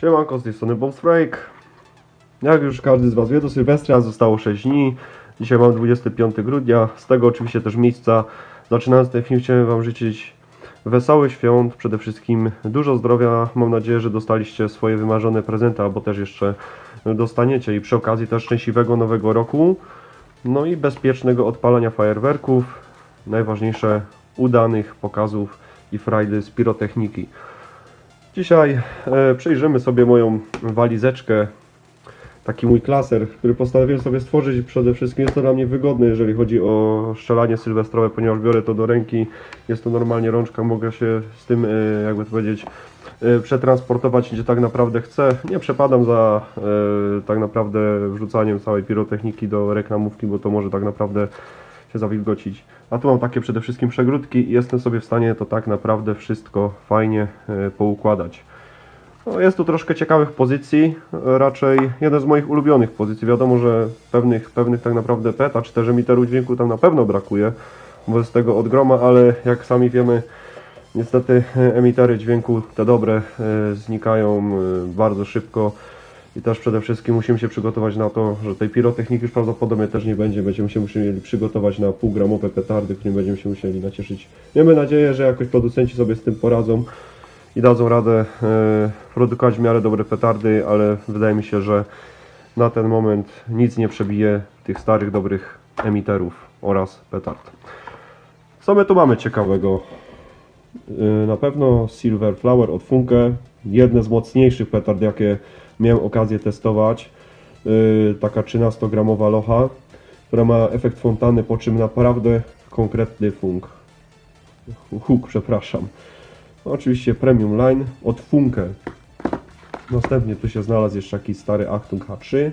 Siemanko, z tej strony Bombstrike. Jak już każdy z Was wie, do Sylwestra zostało 6 dni. Dzisiaj mam 25 grudnia. Z tego oczywiście też miejsca, zaczynając ten film, chciałem Wam życzyć wesołych świąt, przede wszystkim dużo zdrowia. Mam nadzieję, że dostaliście swoje wymarzone prezenty, albo też jeszcze dostaniecie. I przy okazji też szczęśliwego nowego roku. No i bezpiecznego odpalania fajerwerków. Najważniejsze udanych pokazów i frajdy z pirotechniki. Dzisiaj e, sobie moją walizeczkę, taki mój klaser, który postanowiłem sobie stworzyć. Przede wszystkim jest to dla mnie wygodne, jeżeli chodzi o strzelanie sylwestrowe, ponieważ biorę to do ręki. Jest to normalnie rączka, mogę się z tym, e, jakby to powiedzieć, e, przetransportować gdzie tak naprawdę chcę. Nie przepadam za e, tak naprawdę wrzucaniem całej pirotechniki do reklamówki, bo to może tak naprawdę się zawilgocić. A tu mam takie przede wszystkim przegródki i jestem sobie w stanie to tak naprawdę wszystko fajnie e, poukładać. No, jest tu troszkę ciekawych pozycji, raczej jeden z moich ulubionych pozycji. Wiadomo, że pewnych, pewnych tak naprawdę peta czy też emiterów dźwięku tam na pewno brakuje, jest tego od groma, ale jak sami wiemy, niestety e, emitery dźwięku, te dobre, e, znikają bardzo szybko. I też przede wszystkim musimy się przygotować na to, że tej pirotechniki już prawdopodobnie też nie będzie. Będziemy się musieli przygotować na półgramowe petardy, którymi będziemy się musieli nacieszyć. Miejmy nadzieję, że jakoś producenci sobie z tym poradzą i dadzą radę e, produkować w miarę dobre petardy, ale wydaje mi się, że na ten moment nic nie przebije tych starych, dobrych emiterów oraz petard. Co my tu mamy ciekawego? Y, Na pewno Silver Flower od Funke, jedne z mocniejszych petard, jakie miałem okazję testować. Y, Taka 13-gramowa locha, która ma efekt fontanny, po czym naprawdę konkretny funk. Huk, przepraszam. No, oczywiście Premium Line od Funke. Następnie tu się znalazł jeszcze jakiś stary Achtung H3.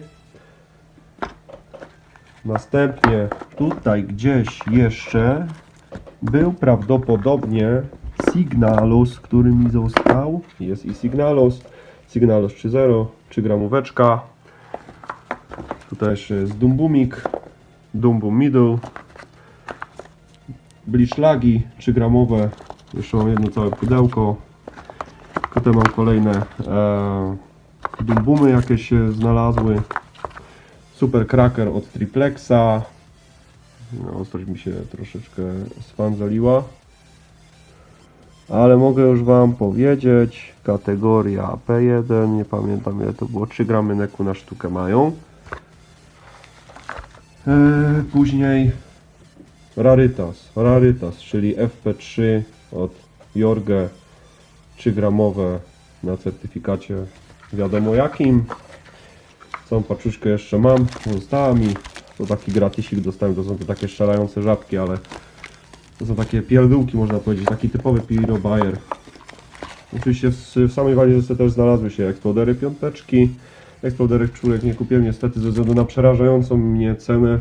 Następnie tutaj gdzieś jeszcze był prawdopodobnie Signalus, który mi został. Jest i Signalus. Signalus 3.0, 3 gramóweczka. Tutaj jeszcze jest Dumbumik, Dumbum Middle. Blichlagi 3 gramowe. Jeszcze mam jedno całe pudełko. Potem mam kolejne e, Dumbumy jakieś się znalazły. Super Cracker od Triplexa. No, ostrość mi się troszeczkę spanzoliła. Ale mogę już Wam powiedzieć, kategoria P1, nie pamiętam ile to było, 3 gramy neku na sztukę mają. Eee, później Rarytas, Rarytas, czyli FP3 od Jorge, 3 gramowe na certyfikacie wiadomo jakim. Całą paczuszkę jeszcze mam, została mi. To taki gratisik dostałem, to są to takie strzelające żabki, ale to są takie pierdółki można powiedzieć, taki typowy Piro Bayer. Oczywiście w, w samej walizce też znalazły się eksplodery piąteczki. Eksploderek czwórek nie kupiłem niestety ze względu na przerażającą mnie cenę,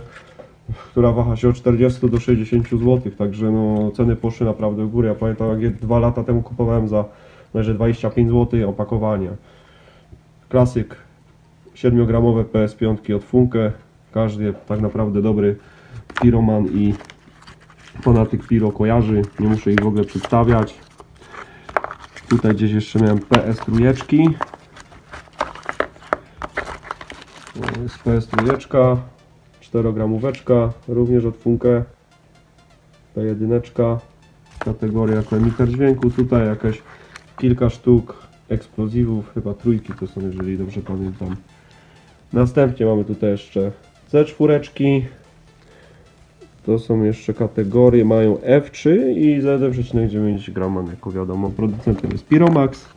która waha się od 40 do 60 zł, także no ceny poszły naprawdę w górę. Ja pamiętam jak je dwa lata temu kupowałem za może 25 zł opakowanie. Klasyk 7-gramowe PS5 od Funke. Każdy tak naprawdę dobry piroman i fanatyk piro kojarzy. Nie muszę ich w ogóle przedstawiać. Tutaj gdzieś jeszcze miałem PS trójeczki. To jest PS trójeczka. 4 gramóweczka, również od Funke. P1. Kategoria jako emiter dźwięku. Tutaj jakieś kilka sztuk eksplozywów, chyba trójki to są, jeżeli dobrze pamiętam. Następnie mamy tutaj jeszcze C4. To są jeszcze kategorie, mają F3 i z 1,9 grama, jako wiadomo, producentem jest Pyromax.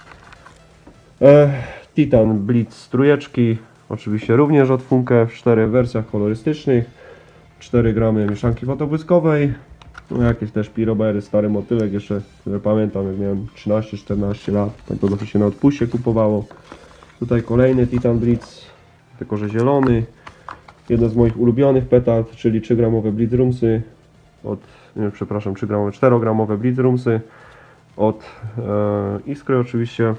E, Titan Blitz trójeczki, oczywiście również od Funke w czterech wersjach kolorystycznych. 4 gramy mieszanki fotobłyskowej. No jakieś też pirobery, stary motylek jeszcze, które pamiętam jak miałem 13-14 lat, tak to zawsze się na odpuście kupowało. Tutaj kolejny Titan Blitz, tylko że zielony. Jeden z moich ulubionych petard, czyli 3-gramowe Blitzrumsy od, nie, przepraszam, 3-gramowe, 4-gramowe Blitzrumsy od e, Iskry oczywiście.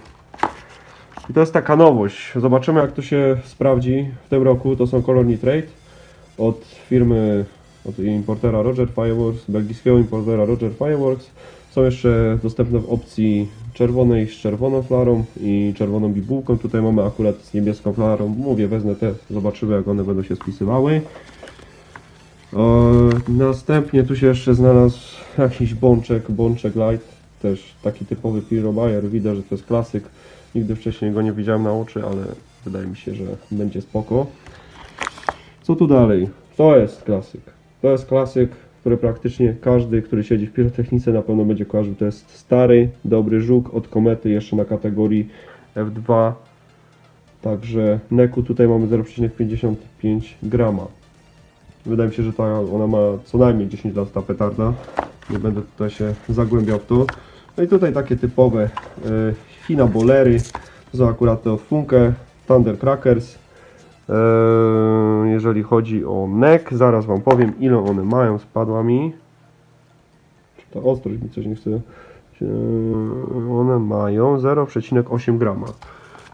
I to jest taka nowość. Zobaczymy jak to się sprawdzi w tym roku. To są Color Nitrate od firmy, od importera Roger Fireworks, belgijskiego importera Roger Fireworks. Są jeszcze dostępne w opcji czerwonej z czerwoną flarą i czerwoną bibułką. Tutaj mamy akurat z niebieską flarą. Mówię, wezmę te, zobaczymy jak one będą się spisywały. Następnie tu się jeszcze znalazł jakiś bączek, bączek light. Też taki typowy Piro Bayer. Widać, że to jest klasyk. Nigdy wcześniej go nie widziałem na oczy, ale wydaje mi się, że będzie spoko. Co tu dalej? To jest klasyk. To jest klasyk, który praktycznie każdy, który siedzi w pirotechnice na pewno będzie kojarzył. To jest stary, dobry żuk od komety jeszcze na kategorii F2. Także neku tutaj mamy 0,55 grama. Wydaje mi się, że ta, ona ma co najmniej 10 lat ta petarda. Nie będę tutaj się zagłębiał w to. No i tutaj takie typowe y, Hina Bolery. To są akurat te od Funke, Thunder Crackers. Eee, jeżeli chodzi o NEC, zaraz Wam powiem ile one mają, spadła mi. To ostrość mi coś nie chce. Eee, one mają 0,8 grama.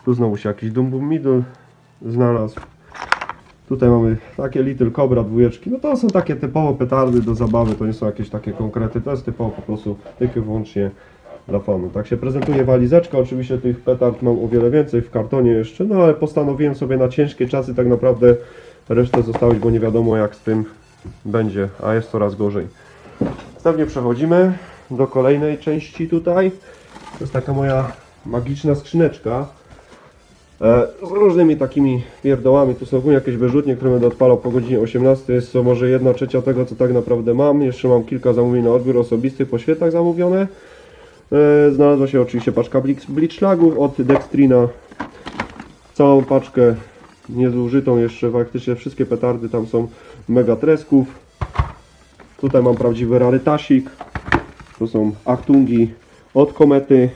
Tu znowu się jakiś Dumbo Middle znalazł. Tutaj mamy takie Little Cobra dwójeczki. No to są takie typowo petardy do zabawy, to nie są jakieś takie konkrety. To jest typowo po prostu tylko i wyłącznie Tak się prezentuje walizeczka. Oczywiście tych petard mam o wiele więcej w kartonie jeszcze, no ale postanowiłem sobie na ciężkie czasy tak naprawdę resztę zostawić, bo nie wiadomo jak z tym będzie, a jest coraz gorzej. Następnie przechodzimy do kolejnej części tutaj. To jest taka moja magiczna skrzyneczka. E, z różnymi takimi pierdołami. Tu są ogólnie jakieś wyrzutnie, które będę odpalał po godzinie 18. Jest to może 1 trzecia tego, co tak naprawdę mam. Jeszcze mam kilka zamówień na odbiór osobisty po świetach zamówione. E, Znalazła się oczywiście paczka Blitz- Blitzschlagów od Dextrina. Całą paczkę niezużytą jeszcze, faktycznie wszystkie petardy tam są mega tresków. Tutaj mam prawdziwy rarytasik. Tu są Achtungi od Komety.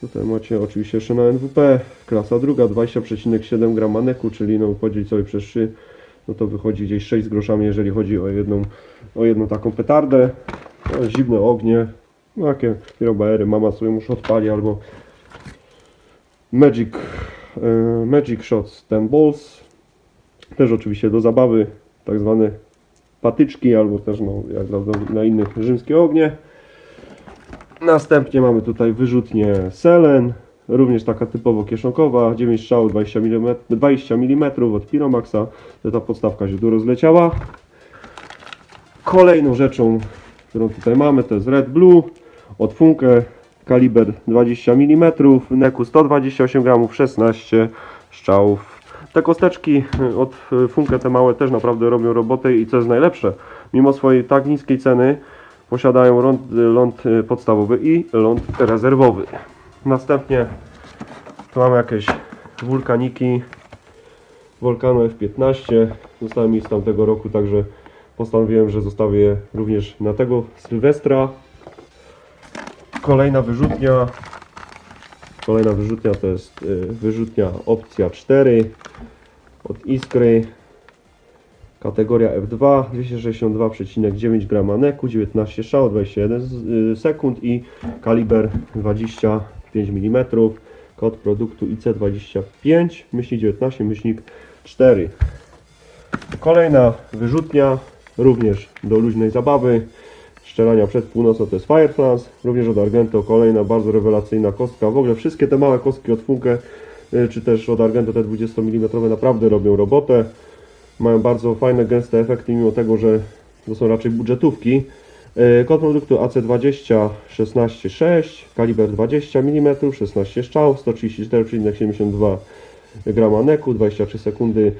Tutaj macie oczywiście jeszcze na NWP, klasa druga, 20,7 gram maneku, czyli no podzielić sobie przez 3, no to wychodzi gdzieś 6 z groszami, jeżeli chodzi o jedną, o jedną taką petardę. No, zimne ognie, no, jakie pirobaery mama sobie muszę odpali, albo Magic, e, Magic Shots ten Balls, też oczywiście do zabawy, tak zwane patyczki, albo też no, jak na, na innych rzymskie ognie. Następnie mamy tutaj wyrzutnię Selen, również taka typowo kieszonkowa, 9 strzałów 20 mm, 20 mm od Piromaxa, ta podstawka się rozleciała. Kolejną rzeczą, którą tutaj mamy, to jest Red Blue od Funke, kaliber 20 mm, neku 128 gramów, 16 strzałów. Te kosteczki y, od y, Funke, te małe, też naprawdę robią robotę i co jest najlepsze, mimo swojej tak niskiej ceny, posiadają ląd, ląd y, podstawowy i ląd rezerwowy. Następnie tu mamy jakieś wulkaniki Volcano F15. Zostały mi z tamtego roku, także postanowiłem, że zostawię je również na tego Sylwestra. Kolejna wyrzutnia. Kolejna wyrzutnia to jest y, wyrzutnia opcja 4 od Iskry. Kategoria F2 262,9 g neku, 19 strzał, 21 z- y, sekund i kaliber 25 mm. Kod produktu IC25 myślnik 19 myślnik 4. Kolejna wyrzutnia, również do luźnej zabawy. Strzelania przed północą to jest Fireflance, również od Argento kolejna bardzo rewelacyjna kostka. W ogóle wszystkie te małe kostki od Funke, y, czy też od Argento te 20 mm naprawdę robią robotę. Mają bardzo fajne, gęste efekty, mimo tego, że to są raczej budżetówki. E, Kod produktu AC20 166, kaliber 20 mm, 16 strzał, 134,72 grama neku, 23 sekundy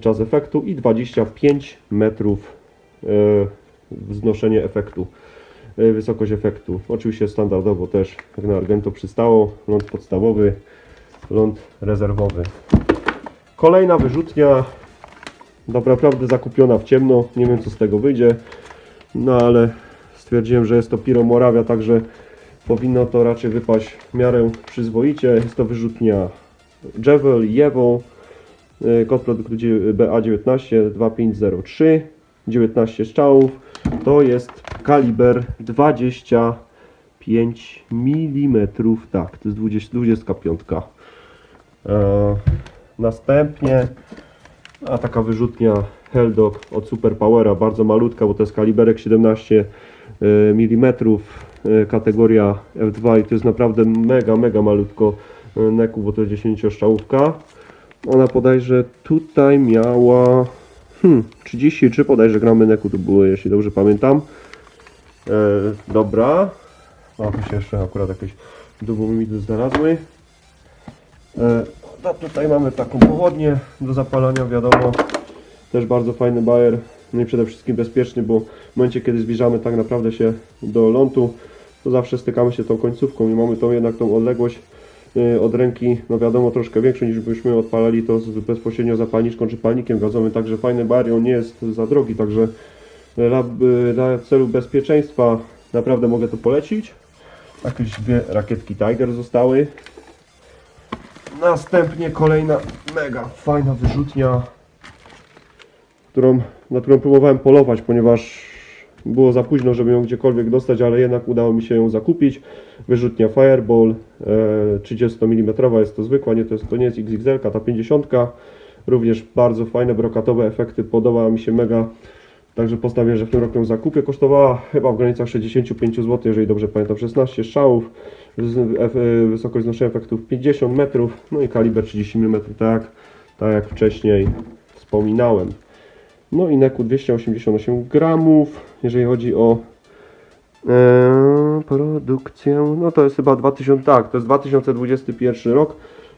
czas efektu i 25 metrów e, wznoszenie efektu, e, wysokość efektu. Oczywiście standardowo też jak na Argento przystało, ląd podstawowy, ląd rezerwowy. Kolejna wyrzutnia naprawdę zakupiona w ciemno, nie wiem co z tego wyjdzie, no ale stwierdziłem, że jest to Piro Moravia, także powinno to raczej wypaść w miarę przyzwoicie. Jest to wyrzutnia Javel Jewo, y, kod produktu BA19 2503, 19 strzałów, to jest kaliber 25 mm, tak, to jest 20, 25. E, następnie a taka wyrzutnia Helldog od Superpowera, bardzo malutka, bo to jest kaliberek 17 e, mm, e, kategoria F2 i to jest naprawdę mega, mega malutko neku, bo to jest 10 strzałówka. Ona bodajże tutaj miała hmm, 33 bodajże gramy neku tu były, jeśli dobrze pamiętam. E, dobra. A tu się jeszcze akurat jakieś dubomity znalazły. E, no, tutaj mamy taką pochodnię do zapalania, wiadomo. Też bardzo fajny bajer. No i przede wszystkim bezpieczny, bo w momencie kiedy zbliżamy tak naprawdę się do lądu, to zawsze stykamy się tą końcówką i mamy tą jednak tą odległość od ręki, no wiadomo, troszkę większą niż byśmy odpalali to bezpośrednio zapalniczką czy palnikiem gazowym, także fajny bajer, on nie jest za drogi, także dla, y, dla celu bezpieczeństwa naprawdę mogę to polecić. Jakieś dwie rakietki Tiger zostały. Następnie kolejna mega fajna wyrzutnia, którą, na którą próbowałem polować, ponieważ było za późno, żeby ją gdziekolwiek dostać, ale jednak udało mi się ją zakupić. Wyrzutnia Fireball, e, 30 mm jest to zwykła, nie, to, jest, to nie jest XXL, ta 50. Również bardzo fajne brokatowe efekty, podoba mi się mega. Także postawię, że w tym roku ją zakupię. Kosztowała chyba w granicach 65 zł, jeżeli dobrze pamiętam, 16 strzałów. Z- ef- Wysokość znoszenia efektów 50 metrów, no i kaliber 30 mm, tak, tak jak wcześniej wspominałem. No i neku 288 gramów, jeżeli chodzi o e, produkcję, no to jest chyba 2000, tak, to jest 2021 rok,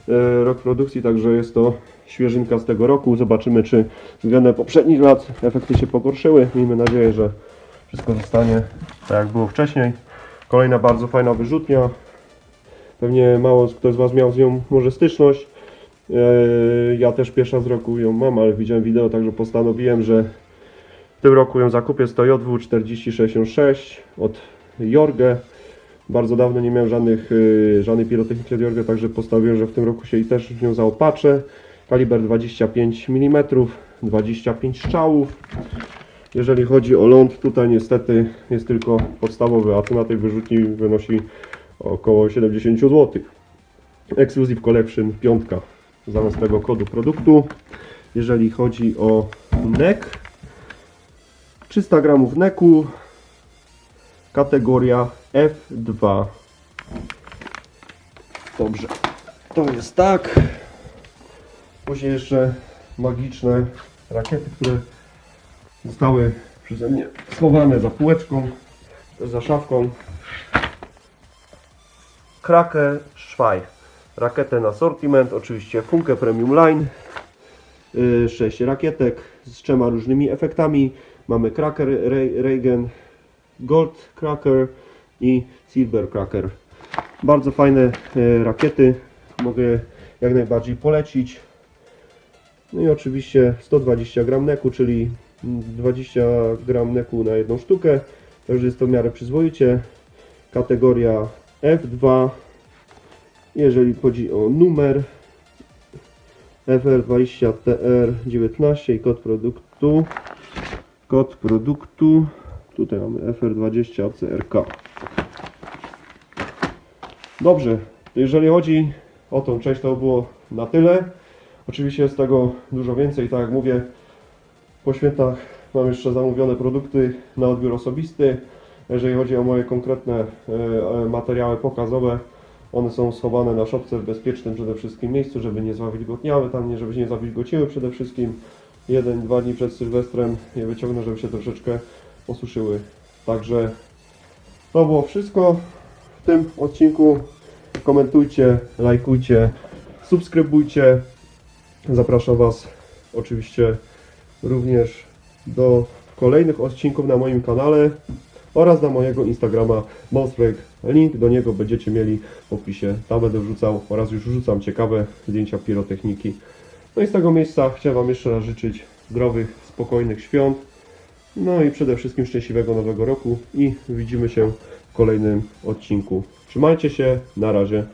e, rok produkcji, także jest to świeżynka z tego roku. Zobaczymy, czy względem poprzednich lat efekty się pogorszyły. Miejmy nadzieję, że wszystko zostanie tak jak było wcześniej. Kolejna bardzo fajna wyrzutnia. Pewnie mało kto z Was miał z nią może styczność. Eee, Ja też pierwsza z roku ją mam, ale widziałem wideo, także postanowiłem, że w tym roku ją zakupię. Jest to JW 4066 od Jorge. Bardzo dawno nie miałem żadnych, y, żadnej pirotechniki od Jorge, także postanowiłem, że w tym roku się i też w nią zaopatrzę. Kaliber 25 mm, 25 strzałów. Jeżeli chodzi o ląd, tutaj niestety jest tylko podstawowy, a cena tej wyrzutni wynosi około 70 zł. Exclusive Collection piątka zamiast tego kodu produktu. Jeżeli chodzi o nek, 300 gramów neku, kategoria F2. Dobrze, to jest tak. Później jeszcze magiczne rakiety, które zostały przeze mnie schowane za półeczką, za szafką. Krakę Schwein. Rakietę na sortiment, oczywiście Funke Premium Line. 6 rakietek z trzema różnymi efektami. Mamy Cracker Raygun, Gold Cracker i Silver Cracker. Bardzo fajne e, rakiety. Mogę jak najbardziej polecić. No i oczywiście 120 gram neku, czyli 20 gram neku na jedną sztukę. Także jest to w miarę przyzwoicie. Kategoria F2. Jeżeli chodzi o numer FR20TR19 i kod produktu. Kod produktu. Tutaj mamy FR20CRK. Dobrze, jeżeli chodzi o tą część, to było na tyle. Oczywiście jest tego dużo więcej, tak jak mówię, po świętach mam jeszcze zamówione produkty na odbiór osobisty. Jeżeli chodzi o moje konkretne e, materiały pokazowe, one są schowane na szopce w bezpiecznym przede wszystkim miejscu, żeby nie zawilgotniały tam, nie, żeby się nie zawilgociły przede wszystkim. Jeden, dwa dni przed Sylwestrem je wyciągnę, żeby się troszeczkę osuszyły. Także to było wszystko w tym odcinku. Komentujcie, lajkujcie, subskrybujcie. Zapraszam Was oczywiście również do kolejnych odcinków na moim kanale oraz na mojego Instagrama Monstrek. Link do niego będziecie mieli w opisie. Tam będę wrzucał oraz już wrzucam ciekawe zdjęcia pirotechniki. No i z tego miejsca chciałem Wam jeszcze raz życzyć zdrowych, spokojnych świąt. No i przede wszystkim szczęśliwego nowego roku i widzimy się w kolejnym odcinku. Trzymajcie się, na razie.